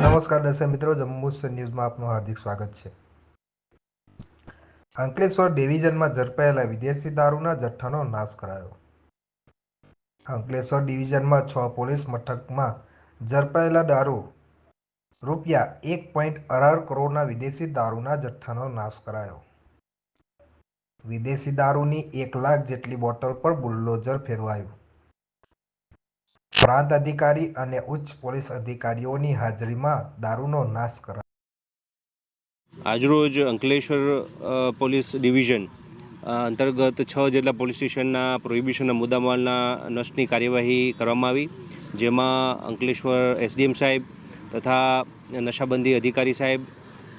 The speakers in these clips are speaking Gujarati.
નમસ્કાર દર્શક મિત્રો, જમ્મુ ન્યૂઝમાં આપનું હાર્દિક સ્વાગત છે. અંકલેશ્વર ડિવિઝનમાં ઝડપાયેલા વિદેશી દારૂના જથ્થાનો નાશ કરાયો. અંકલેશ્વર ડિવિઝનમાં છ પોલીસ મથકમાં ઝડપાયેલા દારૂ રૂપિયા એક પોઈન્ટ અઢાર કરોડના વિદેશી દારૂના જથ્થાનો નાશ કરાયો. વિદેશી દારૂની એક લાખ જેટલી બોટલ પર બુલ્ડોઝર ફેરવાયું. પ્રાંત અધિકારી અને ઉચ્ચ પોલીસ અધિકારીઓની હાજરીમાં દારૂનો નાશ કરાયો. આજરોજ અંકલેશ્વર પોલીસ ડિવિઝન અંતર્ગત છ જેટલા પોલીસ સ્ટેશનના પ્રોહિબિશનના મુદ્દામાલના નષ્ટની કાર્યવાહી કરવામાં આવી, જેમાં અંકલેશ્વર એસડીએમ સાહેબ તથા નશાબંધી અધિકારી સાહેબ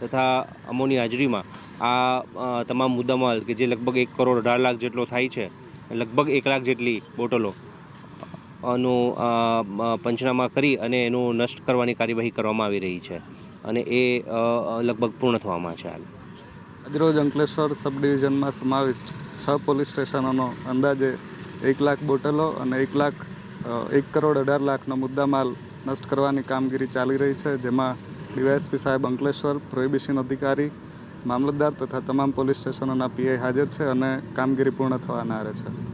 તથા અમોની હાજરીમાં આ તમામ મુદ્દામાલ કે જે લગભગ એક કરોડ અઢાર લાખ જેટલો થાય છે, લગભગ એક લાખ જેટલી બોટલો નું પંચનામા કરી અને એનું નષ્ટ કરવાની કાર્યવાહી કરવામાં આવી રહી છે. અને એ લગભગ પૂર્ણ થવામાં છે હાલ. આજરોજ અંકલેશ્વર સબ ડિવિઝનમાં સમાવિષ્ટ છ પોલીસ સ્ટેશનોનો અંદાજે એક લાખ બોટલો અને એક લાખ એક કરોડ અઢાર લાખનો મુદ્દામાલ નષ્ટ કરવાની કામગીરી ચાલી રહી છે, જેમાં ડીવાયએસપી સાહેબ અંકલેશ્વર, પ્રોહિબિશન અધિકારી, મામલતદાર તથા તમામ પોલીસ સ્ટેશનોના પીઆઈ હાજર છે અને કામગીરી પૂર્ણ થવાના છે.